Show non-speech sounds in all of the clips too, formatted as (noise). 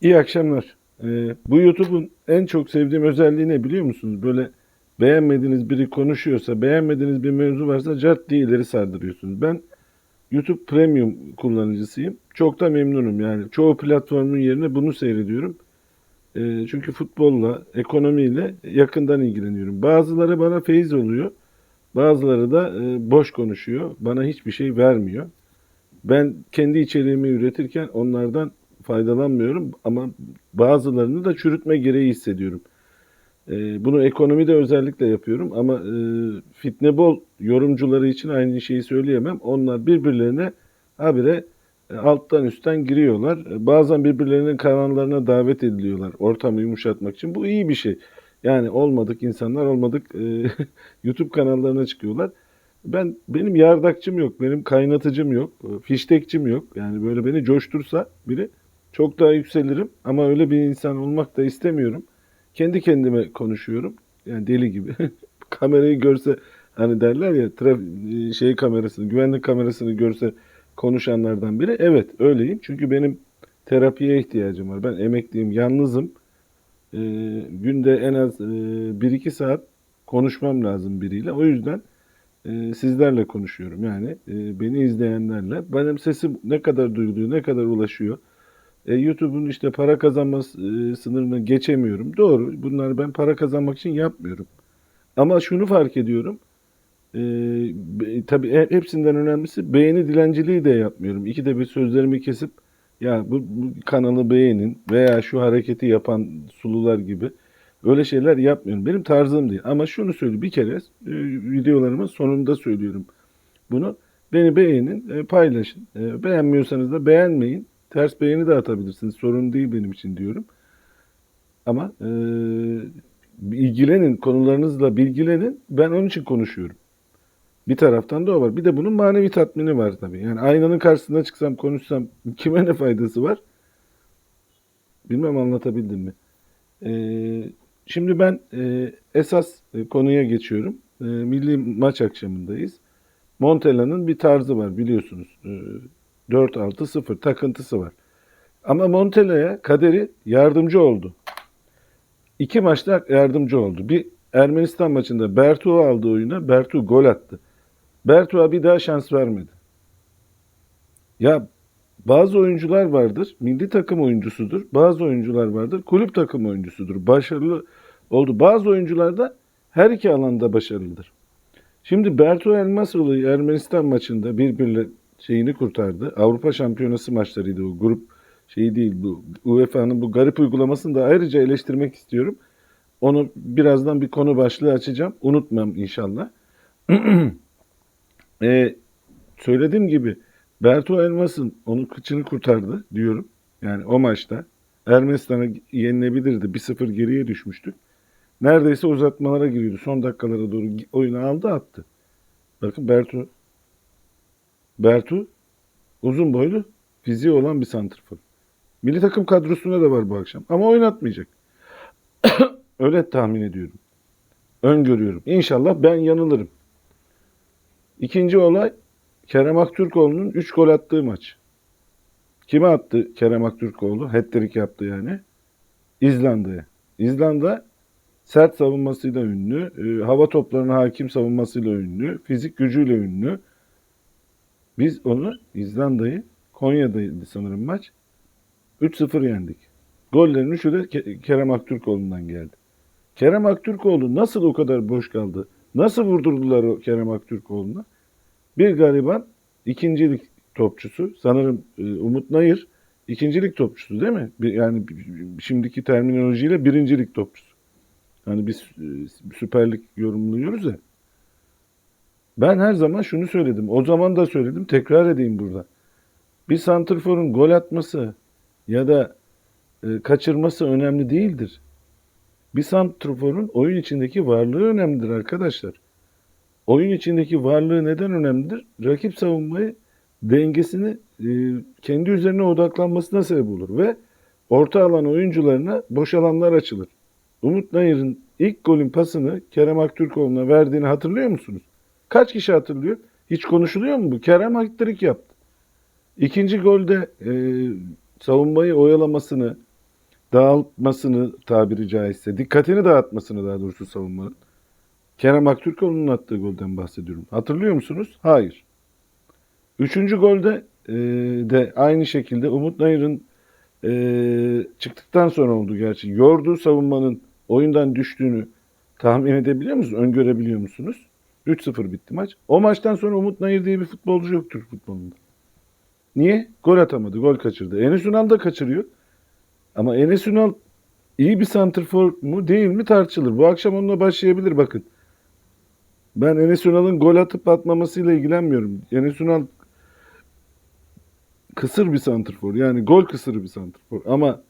İyi akşamlar. Ee, bu YouTube'un en çok sevdiğim özelliği ne biliyor musunuz? Böyle beğenmediğiniz biri konuşuyorsa, beğenmediğiniz bir mevzu varsa cart diye ileri sardırıyorsunuz. Ben YouTube Premium kullanıcısıyım. Çok da memnunum yani. Çoğu platformun yerine bunu seyrediyorum. Ee, çünkü futbolla, ekonomiyle yakından ilgileniyorum. Bazıları bana feyiz oluyor. Bazıları da e, boş konuşuyor. Bana hiçbir şey vermiyor. Ben kendi içeriğimi üretirken onlardan faydalanmıyorum ama bazılarını da çürütme gereği hissediyorum. Ee, bunu ekonomide özellikle yapıyorum ama e, fitnebol yorumcuları için aynı şeyi söyleyemem. Onlar birbirlerine habire e, alttan üstten giriyorlar. E, Bazen birbirlerinin kanallarına davet ediliyorlar ortamı yumuşatmak için. Bu iyi bir şey. Yani olmadık insanlar olmadık e, (laughs) YouTube kanallarına çıkıyorlar. Ben benim yardakçım yok, benim kaynatıcım yok, e, fiştekçim yok. Yani böyle beni coştursa biri çok daha yükselirim ama öyle bir insan olmak da istemiyorum. Kendi kendime konuşuyorum. Yani deli gibi. (laughs) Kamerayı görse hani derler ya traf- şey kamerasını, güvenlik kamerasını görse konuşanlardan biri. Evet öyleyim. Çünkü benim terapiye ihtiyacım var. Ben emekliyim, yalnızım. Ee, günde en az e, 1-2 saat konuşmam lazım biriyle. O yüzden e, sizlerle konuşuyorum. Yani e, beni izleyenlerle. Benim sesim ne kadar duyuluyor, ne kadar ulaşıyor. E, YouTube'un işte para kazanma e, sınırını geçemiyorum. Doğru. Bunları ben para kazanmak için yapmıyorum. Ama şunu fark ediyorum. E, tabii he- hepsinden önemlisi beğeni dilenciliği de yapmıyorum. İkide bir sözlerimi kesip ya bu, bu kanalı beğenin veya şu hareketi yapan sulular gibi öyle şeyler yapmıyorum. Benim tarzım değil. Ama şunu söyleyeyim bir kere e, videolarımın sonunda söylüyorum bunu. Beni beğenin, e, paylaşın. E, beğenmiyorsanız da beğenmeyin. Ters beğeni de atabilirsiniz. Sorun değil benim için diyorum. Ama e, ilgilenin, konularınızla bilgilenin. Ben onun için konuşuyorum. Bir taraftan da o var. Bir de bunun manevi tatmini var tabii. Yani aynanın karşısına çıksam, konuşsam kime ne faydası var? Bilmem anlatabildim mi? E, şimdi ben e, esas konuya geçiyorum. E, milli maç akşamındayız. Montella'nın bir tarzı var biliyorsunuz. E, 4-6-0 takıntısı var. Ama Montella'ya kaderi yardımcı oldu. İki maçta yardımcı oldu. Bir Ermenistan maçında Bertu aldı oyuna. Bertu gol attı. Bertu'ya bir daha şans vermedi. Ya bazı oyuncular vardır. Milli takım oyuncusudur. Bazı oyuncular vardır. Kulüp takım oyuncusudur. Başarılı oldu. Bazı oyuncular da her iki alanda başarılıdır. Şimdi Bertu Elmasoğlu Ermenistan maçında birbirle şeyini kurtardı. Avrupa Şampiyonası maçlarıydı o grup şeyi değil bu UEFA'nın bu garip uygulamasını da ayrıca eleştirmek istiyorum. Onu birazdan bir konu başlığı açacağım. Unutmam inşallah. (clears throat) e, söylediğim gibi Bertu Elmas'ın onun kıçını kurtardı diyorum. Yani o maçta Ermenistan'a yenilebilirdi. 1-0 geriye düşmüştük. Neredeyse uzatmalara giriyordu. Son dakikalara doğru oyunu aldı attı. Bakın Bertu Bertu uzun boylu fiziği olan bir santrfor. Milli takım kadrosunda da var bu akşam ama oynatmayacak. (coughs) Öyle tahmin ediyorum. Öngörüyorum. İnşallah ben yanılırım. İkinci olay Kerem Aktürkoğlu'nun 3 gol attığı maç. Kime attı Kerem Aktürkoğlu? Hat-trick yaptı yani. İzlanda'ya. İzlanda sert savunmasıyla ünlü, e, hava toplarına hakim savunmasıyla ünlü, fizik gücüyle ünlü. Biz onu İzlanda'yı Konya'daydı sanırım maç. 3-0 yendik. Gollerin üçü de Ke- Kerem Aktürkoğlu'ndan geldi. Kerem Aktürkoğlu nasıl o kadar boş kaldı? Nasıl vurdurdular o Kerem Aktürkoğlu'na? Bir gariban ikincilik topçusu. Sanırım e, Umut Nayır ikincilik topçusu değil mi? Yani şimdiki terminolojiyle birincilik topçusu. Hani biz e, Süper Lig yorumluyoruz ya. Ben her zaman şunu söyledim. O zaman da söyledim. Tekrar edeyim burada. Bir santrforun gol atması ya da e, kaçırması önemli değildir. Bir santrforun oyun içindeki varlığı önemlidir arkadaşlar. Oyun içindeki varlığı neden önemlidir? Rakip savunmayı dengesini e, kendi üzerine odaklanmasına sebep olur ve orta alan oyuncularına boş alanlar açılır. Umut Nayır'ın ilk golün pasını Kerem Aktürkoğlu'na verdiğini hatırlıyor musunuz? Kaç kişi hatırlıyor? Hiç konuşuluyor mu bu? Kerem Aktürk yaptı. İkinci golde e, savunmayı oyalamasını, dağıtmasını tabiri caizse, dikkatini dağıtmasını daha doğrusu savunmanın. Kerem Aktürkoğlu'nun attığı golden bahsediyorum. Hatırlıyor musunuz? Hayır. Üçüncü golde e, de aynı şekilde Umut Nayır'ın e, çıktıktan sonra oldu gerçi. Yorduğu savunmanın oyundan düştüğünü tahmin edebiliyor musunuz? Öngörebiliyor musunuz? 3-0 bitti maç. O maçtan sonra Umut Nayır diye bir futbolcu yok Türk futbolunda. Niye? Gol atamadı, gol kaçırdı. Enes Ünal da kaçırıyor. Ama Enes Ünal iyi bir santrfor mu değil mi tartışılır. Bu akşam onunla başlayabilir bakın. Ben Enes Ünal'ın gol atıp atmamasıyla ilgilenmiyorum. Enes Ünal kısır bir santrfor. Yani gol kısırı bir santrfor. Ama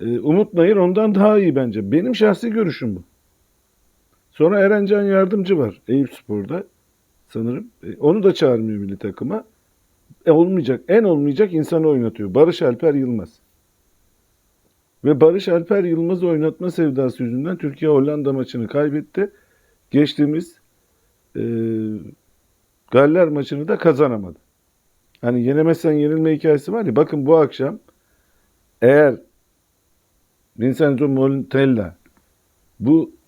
e, Umut Nayır ondan daha iyi bence. Benim şahsi görüşüm bu. Sonra Erencan Yardımcı var Eyüp Spor'da sanırım. E, onu da çağırmıyor milli takıma. E, olmayacak. En olmayacak insanı oynatıyor. Barış Alper Yılmaz. Ve Barış Alper Yılmaz'ı oynatma sevdası yüzünden Türkiye Hollanda maçını kaybetti. Geçtiğimiz e, Galler maçını da kazanamadı. Hani yenemezsen yenilme hikayesi var ya. Bakın bu akşam eğer Vincenzo Montella bu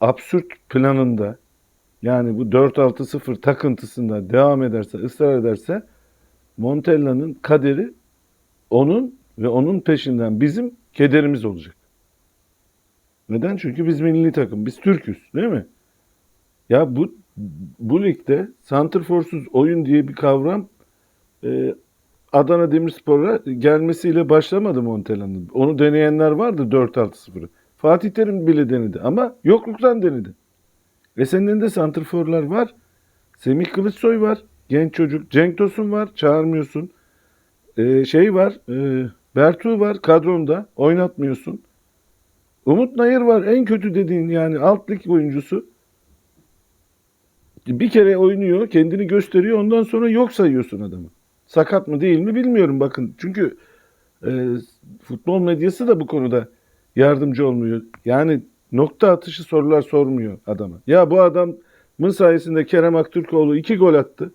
absürt planında yani bu 4-6-0 takıntısında devam ederse, ısrar ederse Montella'nın kaderi onun ve onun peşinden bizim kederimiz olacak. Neden? Çünkü biz milli takım, biz Türk'üz değil mi? Ya bu bu ligde santrforsuz oyun diye bir kavram e, Adana Demirspor'a gelmesiyle başlamadı Montella'nın. Onu deneyenler vardı 4-6-0'ı. Fatih Terim bile denedi ama yokluktan denedi. Ve senin elinde santrforlar var. Semih Kılıçsoy var. Genç çocuk. Cenk Tosun var. Çağırmıyorsun. Ee, şey var. E, Bertu var kadronda. Oynatmıyorsun. Umut Nayır var. En kötü dediğin yani alt lig oyuncusu. Bir kere oynuyor. Kendini gösteriyor. Ondan sonra yok sayıyorsun adamı. Sakat mı değil mi bilmiyorum bakın. Çünkü e, futbol medyası da bu konuda yardımcı olmuyor. Yani nokta atışı sorular sormuyor adama. Ya bu adamın sayesinde Kerem Aktürkoğlu iki gol attı.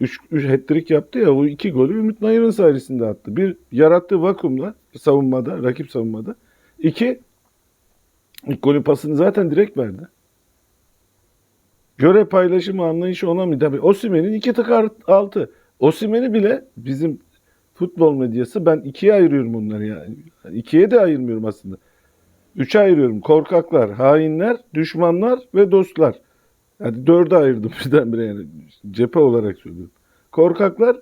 Üç, üç hat-trick yaptı ya o iki golü Ümit Nayır'ın sayesinde attı. Bir yarattığı vakumla savunmada, rakip savunmada. İki ilk golün pasını zaten direkt verdi. Göre paylaşımı anlayışı ona mı? Tabii Osimhen'in iki tık altı. Osimhen'i bile bizim futbol medyası ben ikiye ayırıyorum onları yani. İkiye de ayırmıyorum aslında. Üçe ayırıyorum. Korkaklar, hainler, düşmanlar ve dostlar. Yani dörde ayırdım (laughs) birdenbire yani. Cephe olarak söylüyorum. Korkaklar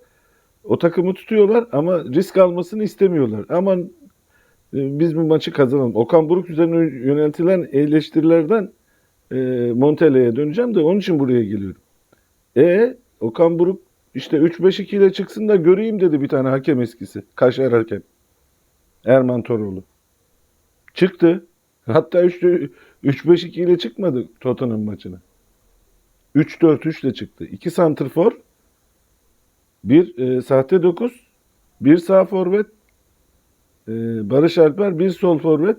o takımı tutuyorlar ama risk almasını istemiyorlar. Aman e, biz bu maçı kazanalım. Okan Buruk üzerine yöneltilen eleştirilerden e, Montella'ya döneceğim de onun için buraya geliyorum. E Okan Buruk işte 3-5-2 ile çıksın da göreyim dedi bir tane hakem eskisi. Kaşar hakem. Erman Toroğlu. Çıktı. Hatta 3-5-2 ile çıkmadı Tottenham maçına. 3-4-3 ile çıktı. 2 santrfor, bir e, sahte 9, bir sağ forvet, e, Barış Alper, bir sol forvet,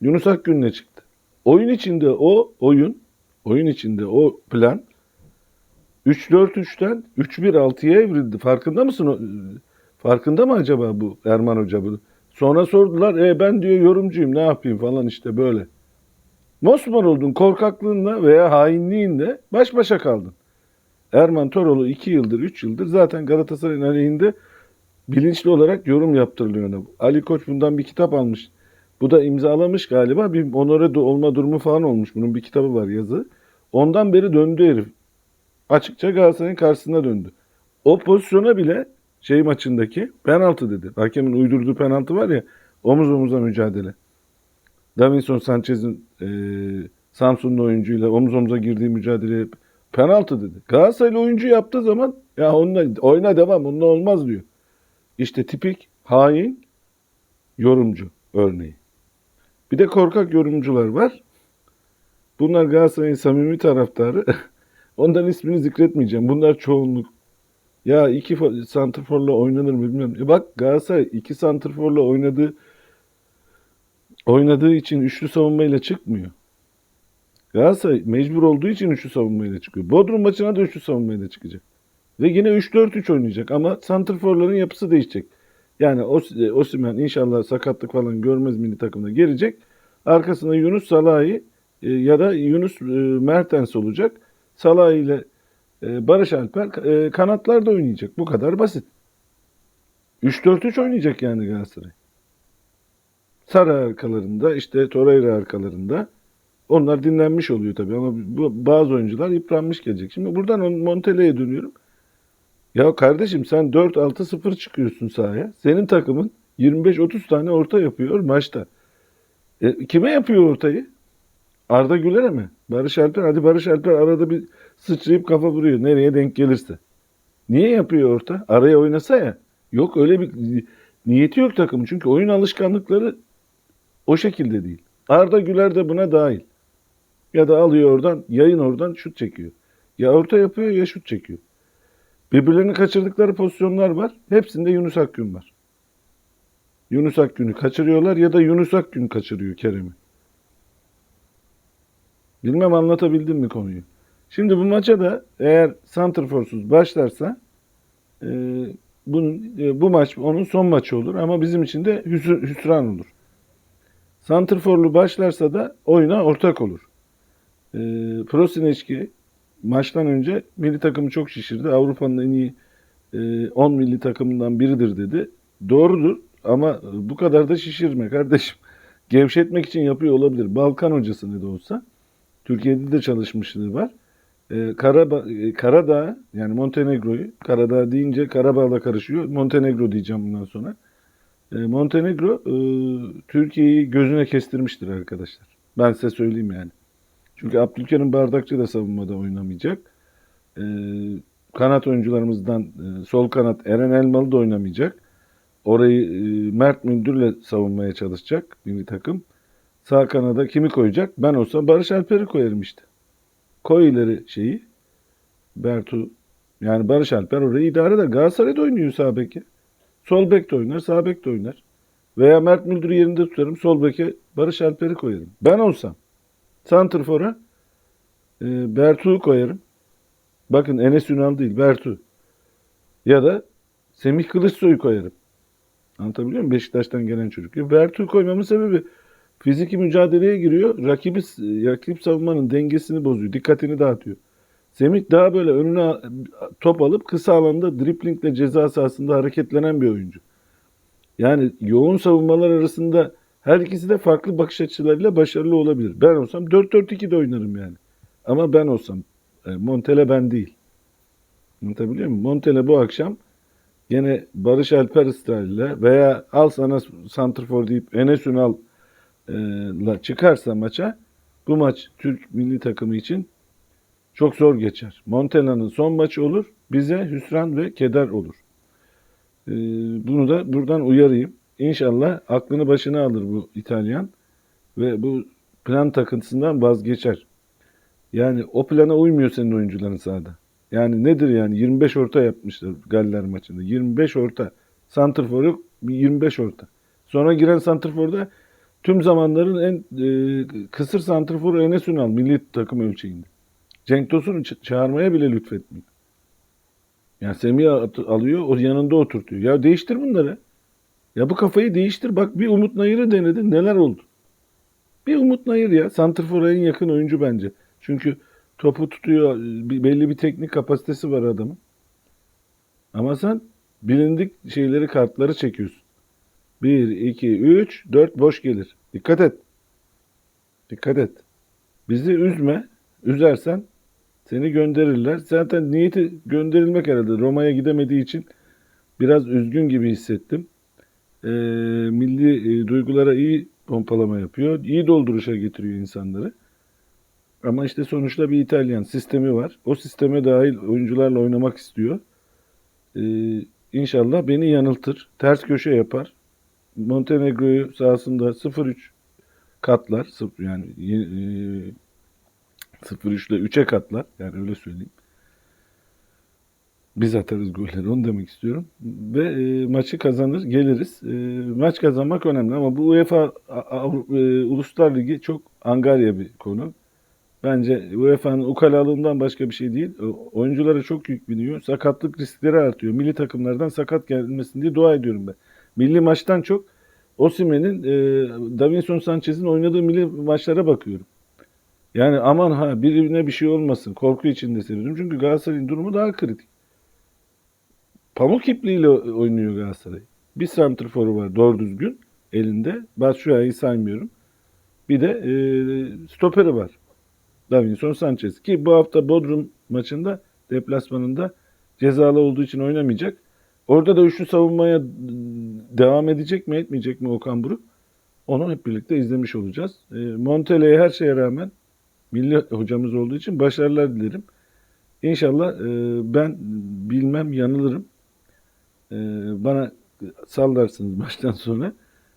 Yunus Akgün'le çıktı. Oyun içinde o oyun, oyun içinde o plan 3-4-3'ten 3-1-6'ya evrildi. Farkında mısın? Farkında mı acaba bu Erman Hoca bunu? Sonra sordular, e ben diyor yorumcuyum ne yapayım falan işte böyle. Mosmor oldun korkaklığınla veya hainliğinle baş başa kaldın. Erman Toroğlu 2 yıldır 3 yıldır zaten Galatasaray'ın aleyhinde bilinçli olarak yorum yaptırılıyor ona. Ali Koç bundan bir kitap almış. Bu da imzalamış galiba. Bir onore olma durumu falan olmuş. Bunun bir kitabı var yazı. Ondan beri döndü herif. Açıkça Galatasaray'ın karşısına döndü. O pozisyona bile şey maçındaki penaltı dedi. Hakemin uydurduğu penaltı var ya omuz omuza mücadele. Davinson Sanchez'in e, Samsun'un oyuncuyla omuz omuza girdiği mücadele penaltı dedi. Galatasaraylı oyuncu yaptığı zaman ya onunla oyna devam onunla olmaz diyor. İşte tipik hain yorumcu örneği. Bir de korkak yorumcular var. Bunlar Galatasaray'ın samimi taraftarı. (laughs) Ondan ismini zikretmeyeceğim. Bunlar çoğunluk. Ya iki fo- santrforla oynanır mı bilmiyorum. E bak Galatasaray iki santrforla oynadığı oynadığı için üçlü savunmayla çıkmıyor. Galatasaray mecbur olduğu için üçlü savunmayla çıkıyor. Bodrum maçına da üçlü savunmayla çıkacak. Ve yine 3-4-3 oynayacak ama santrforların yapısı değişecek. Yani e, Osimhen inşallah sakatlık falan görmez milli takımda gelecek. Arkasında Yunus Salahi e, ya da Yunus e, Mertens olacak. Salahi ile e, Barış Alper e, kanatlarda oynayacak. Bu kadar basit. 3-4-3 oynayacak yani Galatasaray. Sarı arkalarında işte Torreira arkalarında. Onlar dinlenmiş oluyor tabii ama bu, bazı oyuncular yıpranmış gelecek. Şimdi buradan on- Montella'ya dönüyorum. Ya kardeşim sen 4-6-0 çıkıyorsun sahaya. Senin takımın 25-30 tane orta yapıyor maçta. E, kime yapıyor ortayı? Arda Güler'e mi? Barış Alper. Hadi Barış Alper arada bir sıçrayıp kafa vuruyor. Nereye denk gelirse. Niye yapıyor orta? Araya oynasa ya. Yok öyle bir niyeti yok takımın. Çünkü oyun alışkanlıkları o şekilde değil. Arda Güler de buna dahil. Ya da alıyor oradan, yayın oradan şut çekiyor. Ya orta yapıyor ya şut çekiyor. Birbirlerini kaçırdıkları pozisyonlar var. Hepsinde Yunus Akgün var. Yunus Akgün'ü kaçırıyorlar ya da Yunus Akgün kaçırıyor Kerem'i. Bilmem anlatabildim mi konuyu. Şimdi bu maça da eğer Santrforsuz başlarsa e, bunun, e, bu maç onun son maçı olur ama bizim için de hüsr- hüsran olur. Santrforlu başlarsa da oyuna ortak olur. E, Prosineçki maçtan önce milli takımı çok şişirdi. Avrupa'nın en iyi e, 10 milli takımından biridir dedi. Doğrudur ama bu kadar da şişirme kardeşim. (laughs) Gevşetmek için yapıyor olabilir. Balkan hocası ne de olsa. Türkiye'de de çalışmışlığı var. Ee, Karaba, e, Karadağ yani Montenegro'yu Karadağ deyince Karabağ'la karışıyor. Montenegro diyeceğim bundan sonra. Ee, Montenegro e, Türkiye'yi gözüne kestirmiştir arkadaşlar. Ben size söyleyeyim yani. Çünkü Abdülkerim Bardakçı da savunmada oynamayacak. Ee, kanat oyuncularımızdan e, sol kanat Eren Elmalı da oynamayacak. Orayı e, Mert Mündür'le savunmaya çalışacak milli takım. Sağ kanada kimi koyacak? Ben olsam Barış Alper'i koyarım işte. Koy ileri şeyi. Bertu. Yani Barış Alper orayı idare eder. Galatasaray'da oynuyor sağ beki. Sol bek de oynar, sağ bek de oynar. Veya Mert Müldür'ü yerinde tutarım. Sol beke Barış Alper'i koyarım. Ben olsam Santrfor'a e, Bertu'yu koyarım. Bakın Enes Ünal değil, Bertu. Ya da Semih Kılıçsoy'u koyarım. Anlatabiliyor muyum? Beşiktaş'tan gelen çocuk. Bertu'yu koymamın sebebi fiziki mücadeleye giriyor. Rakibi, rakip savunmanın dengesini bozuyor. Dikkatini dağıtıyor. Semih daha böyle önüne top alıp kısa alanda driplingle ceza sahasında hareketlenen bir oyuncu. Yani yoğun savunmalar arasında her ikisi de farklı bakış açılarıyla başarılı olabilir. Ben olsam 4-4-2 de oynarım yani. Ama ben olsam e, Montele ben değil. Anlatabiliyor muyum? Montele bu akşam yine Barış Alper ısrarıyla veya al sana santrfor deyip Enes Ünal e, la çıkarsa maça bu maç Türk milli takımı için çok zor geçer. Montella'nın son maçı olur. Bize hüsran ve keder olur. E, bunu da buradan uyarayım. İnşallah aklını başına alır bu İtalyan ve bu plan takıntısından vazgeçer. Yani o plana uymuyor senin oyuncuların sahada. Yani nedir yani 25 orta yapmışlar Galler maçında. 25 orta. Santrfor yok 25 orta. Sonra giren santrforda tüm zamanların en e, kısır santrforu Enes Ünal milli takım ölçeğinde. Cenk Tosun'u çağırmaya bile lütfetmiyor. Yani Semih alıyor, o yanında oturtuyor. Ya değiştir bunları. Ya bu kafayı değiştir. Bak bir Umut Nayır'ı denedin. Neler oldu? Bir Umut Nayır ya. Santrfor'a en yakın oyuncu bence. Çünkü topu tutuyor. Belli bir teknik kapasitesi var adamın. Ama sen bilindik şeyleri kartları çekiyorsun. 1, 2, 3, 4 boş gelir. Dikkat et. Dikkat et. Bizi üzme. Üzersen seni gönderirler. Zaten niyeti gönderilmek herhalde. Roma'ya gidemediği için biraz üzgün gibi hissettim. Ee, milli e, duygulara iyi pompalama yapıyor. İyi dolduruşa getiriyor insanları. Ama işte sonuçta bir İtalyan sistemi var. O sisteme dahil oyuncularla oynamak istiyor. Ee, inşallah beni yanıltır. Ters köşe yapar. Montenegro'yu sahasında 0-3 katlar. Yani e, 0-3 ile 3'e katlar. Yani öyle söyleyeyim. Biz atarız golleri onu demek istiyorum. Ve e, maçı kazanır geliriz. E, maç kazanmak önemli ama bu UEFA A- Avru- e, Uluslar Ligi çok angarya bir konu. Bence UEFA'nın ukalalığından başka bir şey değil. Oyunculara çok yük biniyor. Sakatlık riskleri artıyor. Milli takımlardan sakat gelmesin diye dua ediyorum ben. Milli maçtan çok Osimhen'in, e, Davinson Sanchez'in oynadığı milli maçlara bakıyorum. Yani aman ha birine bir şey olmasın korku içinde seviyorum. Çünkü Galatasaray'ın durumu daha kritik. Pamuk ipliğiyle oynuyor Galatasaray. Bir santrforu var doğru düzgün elinde. Batshuayi'yi saymıyorum. Bir de e, stoperi var. Davinson Sanchez. Ki bu hafta Bodrum maçında deplasmanında cezalı olduğu için oynamayacak. Orada da üçlü savunmaya devam edecek mi etmeyecek mi Okan Buruk? Onu hep birlikte izlemiş olacağız. E, Montella'ya her şeye rağmen milli hocamız olduğu için başarılar dilerim. İnşallah e, ben bilmem yanılırım. E, bana sallarsınız baştan sonra.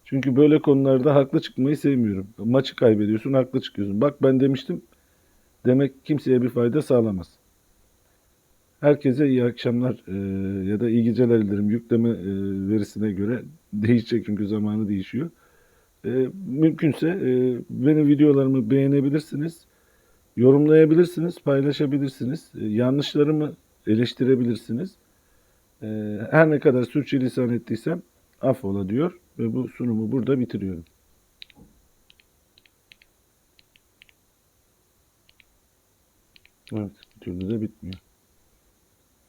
Çünkü böyle konularda haklı çıkmayı sevmiyorum. Maçı kaybediyorsun, haklı çıkıyorsun. Bak ben demiştim demek kimseye bir fayda sağlamaz. Herkese iyi akşamlar e, ya da iyi geceler dilerim. Yükleme e, verisine göre değişecek çünkü zamanı değişiyor. E, mümkünse e, benim videolarımı beğenebilirsiniz, yorumlayabilirsiniz, paylaşabilirsiniz. E, yanlışlarımı eleştirebilirsiniz. E, her ne kadar sürçülisan ettiysem affola diyor ve bu sunumu burada bitiriyorum. Evet, bir türlü de bitmiyor.